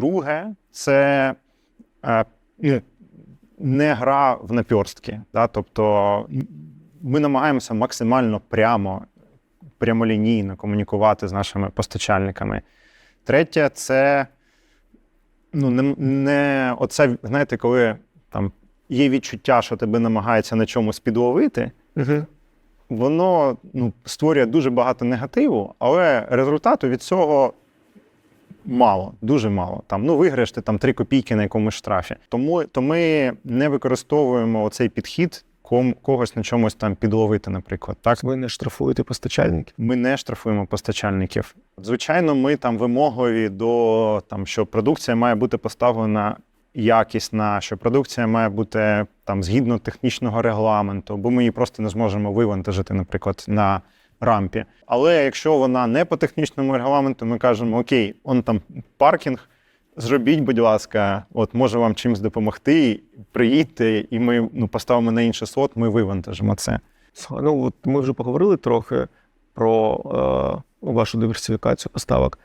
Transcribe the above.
Друге, це е, не гра в наперстки. Да? Тобто ми намагаємося максимально прямо, прямолінійно комунікувати з нашими постачальниками. Третє, це ну, не, не оце, знаєте, коли там є відчуття, що тебе намагаються на чомусь підловити, Угу. воно ну, створює дуже багато негативу, але результату від цього мало, дуже мало. Там, ну, виграєш ти там 3 копійки на якомусь штрафі. Тому то ми не використовуємо оцей підхід ком, когось на чомусь там підловити, наприклад. Так? Ви не штрафуєте постачальників. Ми не штрафуємо постачальників. Звичайно, ми там вимогові до там, що продукція має бути поставлена якісна, що продукція має бути там згідно технічного регламенту, бо ми її просто не зможемо вивантажити, наприклад, на рампі. Але якщо вона не по технічному регламенту, ми кажемо: Окей, он там паркінг. Зробіть, будь ласка, от може вам чимось допомогти. Приїдьте, і ми ну, поставимо на інший слот, ми вивантажимо це. Ну, от ми вже поговорили трохи про е, вашу диверсифікацію поставок.